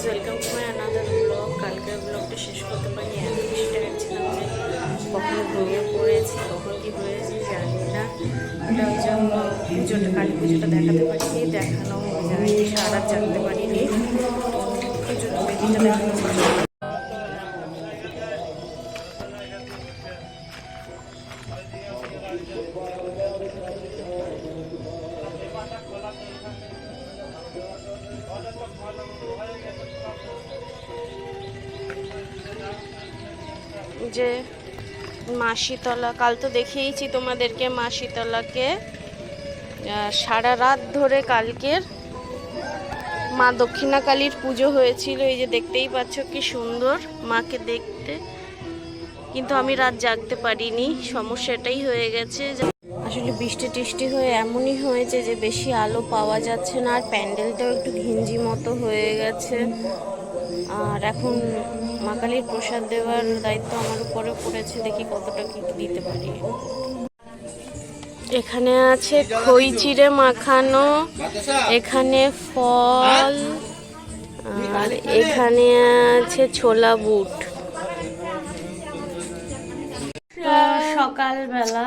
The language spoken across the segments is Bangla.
Guys welcome to my another blog কালকের ব্লগটা শেষ করতে পারি এত বেশি টায়ার ছিলাম যে কখনো ঘুমিয়ে পড়েছি, কখন কি হয়েছে জানি না। এটা ওই জন্য পুজোটা, কালী পুজোটা দেখাতে পারিনি, দেখানো যায়নি সারা জানতে পারিনি। পুজোটা বেদিটা দেখানো মাসিতলা কাল তো দেখিয়েছি তোমাদেরকে আহ, সারা রাত ধরে কালকের মা দক্ষিণা কালীর পুজো হয়েছিল। এই যে দেখতেই পাচ্ছ কি সুন্দর মাকে দেখতে। কিন্তু আমি রাত জাগতে পারিনি সমস্যা এটাই হয়ে গেছে। আসলে বৃষ্টি টিষ্টি হয়ে এমনই হয়েছে যে বেশি আলো পাওয়া যাচ্ছে না আর প্যান্ডেলটাও একটু ঘিঞ্জি মতো হয়ে গেছে। আর এখন মা কালীর প্রসাদ দেওয়ার দায়িত্ব আমার উপরে পড়েছে, দেখি কতটা কি দিতে পারি। এখানে আছে খই চিড়ে মাখানো, এখানে ফল, আর এখানে আছে ছোলা বুট। সকালবেলা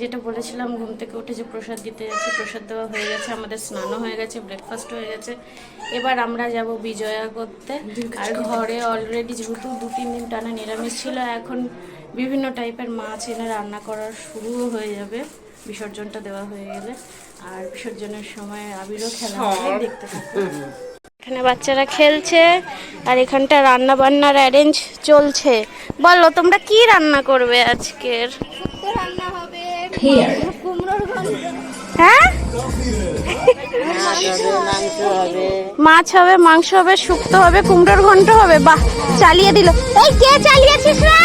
যেটা বলেছিলাম ঘুম থেকে উঠে যে প্রসাদ দিতে যাচ্ছি প্রসাদ দেওয়া হয়ে গেছে আমাদের স্নানও হয়ে গেছে ব্রেকফাস্ট হয়ে গেছে। এবার আমরা যাব বিজয়া করতে। আর ঘরে অলরেডি যেহেতু দু তিন দিন টানা নিরামিষ ছিল এখন বিভিন্ন টাইপের মাছ এনে রান্না করার শুরুও হয়ে যাবে। বিসর্জনটা দেওয়া হয়ে গেলে। আর বিসর্জনের সময় আবিরও খেলা দেখতে থাকুন এখানে বাচ্চারা খেলছে আর এখানটা রান্না বান্নার অ্যারেঞ্জ চলছে। বলো তোমরা কি রান্না করবে আজকের? রান্না হবে। কুমড়োর ঘন্ট হ্যাঁ? মাছ হবে মাংস হবে শুক্তো হবে কুমড়োর ঘন্ট হবে বাহ চালিয়ে দিল। এই কে চালিয়েছিস না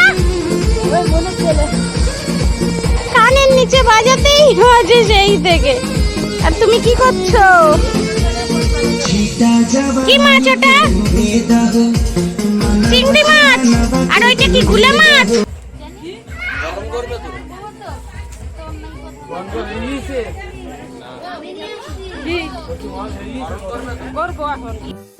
কানের নিচে বাজাতেই বাজে সেই থেকে। আর তুমি কি করছ? কি মাছ ওটা? চিংড়ি মাছ। আর ওইটা কি গুলে মাছ? Corpo abajo.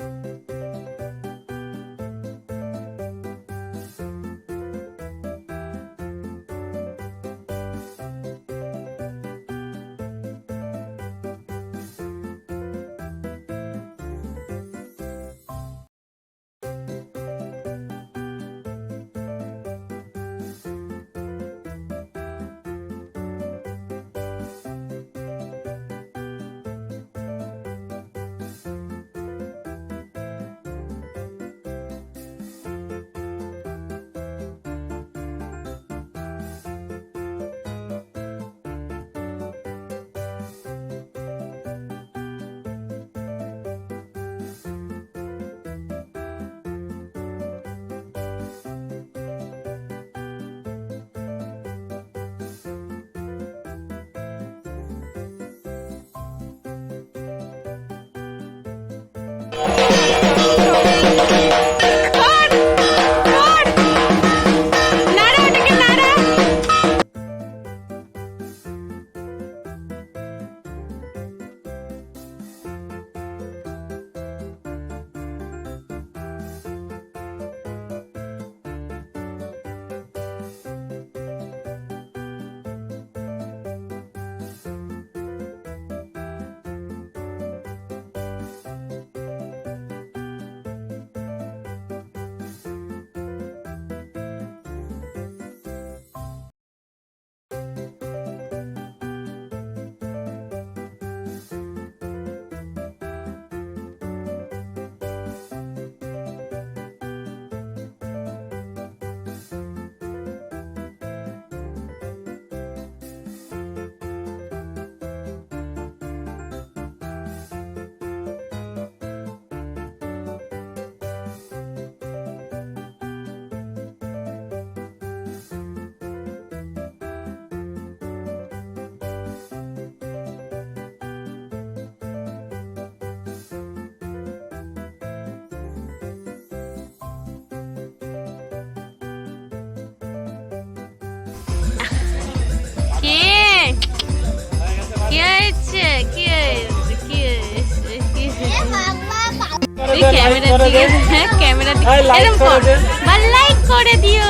কে হয়েছে কি হয়েছে কি হয়েছে কি হয়েছে? তুই দে লাইক ক্যামেরার দিকে হ্যাঁ ক্যামেরা দিকে এরকম কর বা লাইক করে দিও।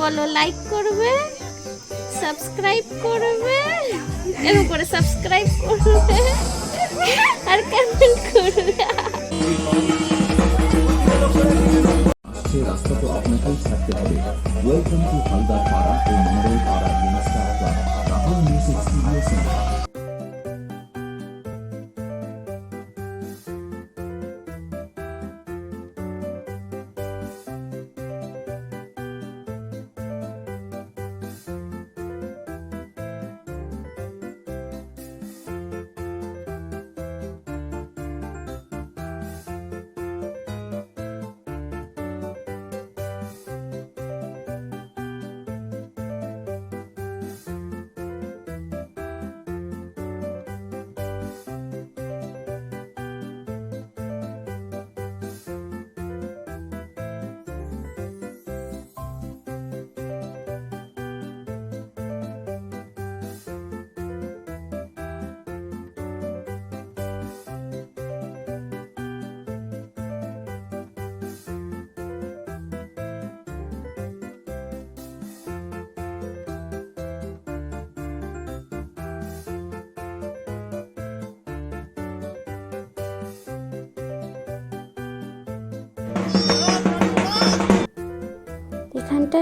বলো লাইক করবে? সাবস্ক্রাইব করবে? এরকম করে সাবস্ক্রাইব করবে? আর কমেন্ট করবে? রাস্তা তো আপনাকেই ছাড়তে হবে। ওয়েলকাম টু হালদার পাড়া ও মন্ডল পাড়া ইনস্টার club Rahul music studio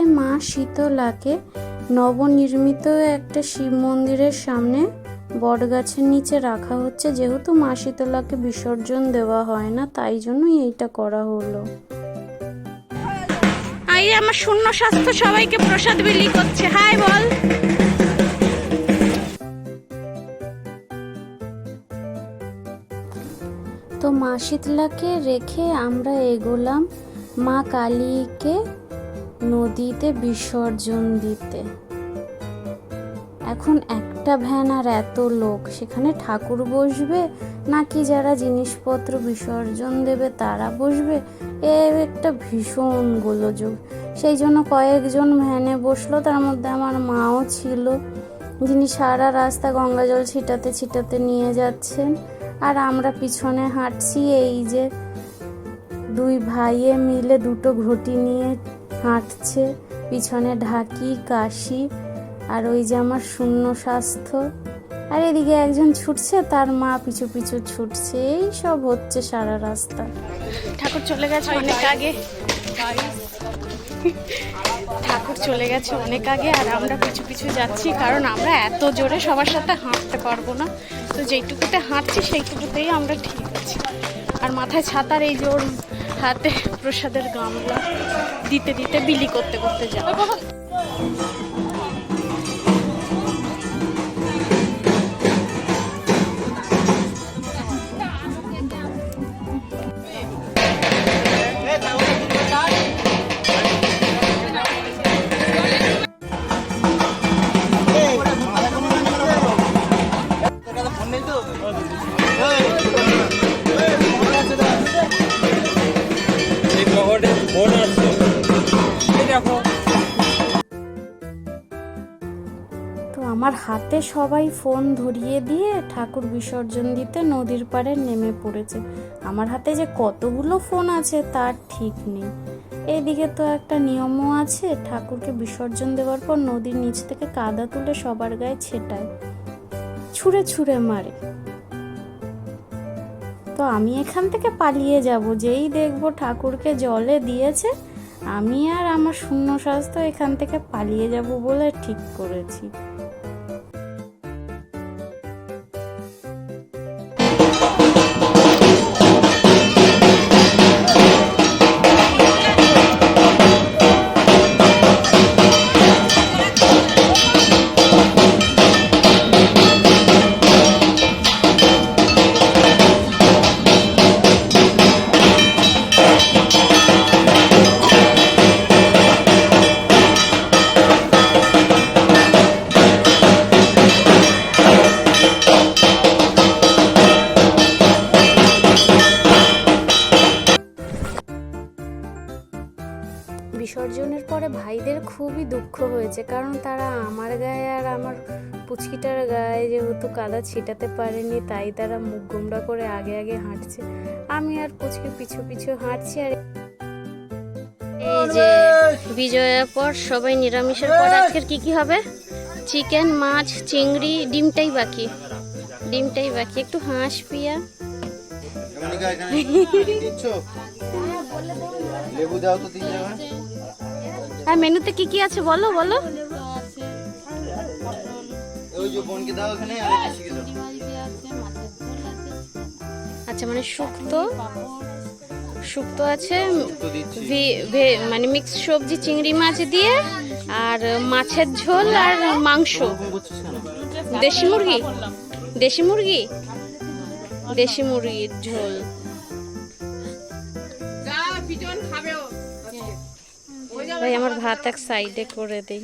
centre মা শীতলাকে নবনির্মিত একটা শিব মন্দিরের সামনে বটগাছের নিচে রাখা হচ্ছে। যেহেতু মা শীতলাকে বিসর্জন দেওয়া হয় না তাই জন্যই এইটা করা হলো। আই আমার শূন্য স্বাস্থ্য সবাইকে প্রসাদ বিলি করছে। হাই বল। তো মা শীতলাকে রেখে আমরা এগোলাম। মা কালীকে নদীতে বিসর্জন দিতে। এখন একটা ভ্যান আর এত লোক, সেখানে ঠাকুর বসবে? নাকি যারা জিনিসপত্র বিসর্জন দেবে, তারা বসবে? এ একটা ভীষণ গোলযোগ। সেই জন্য কয়েকজন ভ্যানে বসল, তার মধ্যে আমার মাও ছিল, যিনি সারা রাস্তা গঙ্গা জল ছিটাতে ছিটাতে নিয়ে যাচ্ছেন। আর আমরা পিছনে হাঁটছি, এই যে দুই ভাইয়ে মিলে দুটো ঘটি নিয়ে হাঁটছে, পিছনে ঢাকি, কাশি, আর ওই যে আমার শূন্য স্বাস্থ্য। আর এদিকে একজন ছুটছে, তার মা পিছু পিছু ছুটছে, এই সব হচ্ছে সারা রাস্তা। ঠাকুর চলে গেছে অনেক আগে। ঠাকুর চলে গেছে অনেক আগে, আর আমরা পিছু পিছু যাচ্ছি, কারণ আমরা এত জোরে সবার সাথে হাঁটতে পারব না। তো যেইটুকুতে হাঁটছি, সেইটুকুতেই আমরা ঠিক আছি। আর মাথায় ছাতার এই ওর হাতে প্রসাদের গামলা দিতে দিতে বিলি করতে করতে যাওয়া তো আমার হাতে সবাই ফোন ধরিয়ে দিয়ে ঠাকুর বিসর্জন দিতে নদীর পাড়ে নেমে পড়েছে। আমার হাতে যে কতগুলো ফোন আছে তার ঠিক নেই। এইদিকে তো একটা নিয়মও আছে, ঠাকুরকে বিসর্জন দেওয়ার পর নদীর নিচ থেকে কাদা তুলে সবার গায়ে ছেটায়। ছুঁড়ে ছুঁড়ে মারে। তো আমি এখান থেকে পালিয়ে যাব। যেই দেখব ঠাকুরকে জলে দিয়েছে, আমি আর আমার শূন্য স্বাস্থ্য এখান থেকে পালিয়ে যাব বলে ঠিক করেছি। কারণ তারা আমার গায়ে আর আমার পুচকিটার গায়ে যেহেতু কাদা ছিটাতে পারেনি তাই তারা মুখ গোমড়া করে আগে আগে হাঁটছে। আমি আর পুচকি পিছু পিছু হাঁটছি আর এই যে বিজয়ের পর সবাই নিরামিষের পর আজকের কি কি হবে? চিকেন মাছ চিংড়ি ডিমটাই বাকি। ডিমটাই বাকি। একটু হাঁস পিয়া। দিচ্ছ? লেবু দাও তো হ্যাঁ মেনুতে কি কি আছে বলো বলো? আচ্ছা মানে শুক্তো শুক্তো আছে মানে মিক্স সবজি চিংড়ি মাছ দিয়ে আর মাছের ঝোল আর মাংস। দেশি মুরগি? দেশি মুরগি? দেশি মুরগির ঝোল। ভাই, আমার ভাত এক সাইডে করে দেই।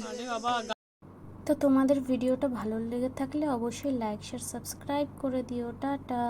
তো তোমাদের ভিডিওটা ভালো লেগে থাকলে অবশ্যই লাইক শেয়ার সাবস্ক্রাইব করে দিও। টাটা।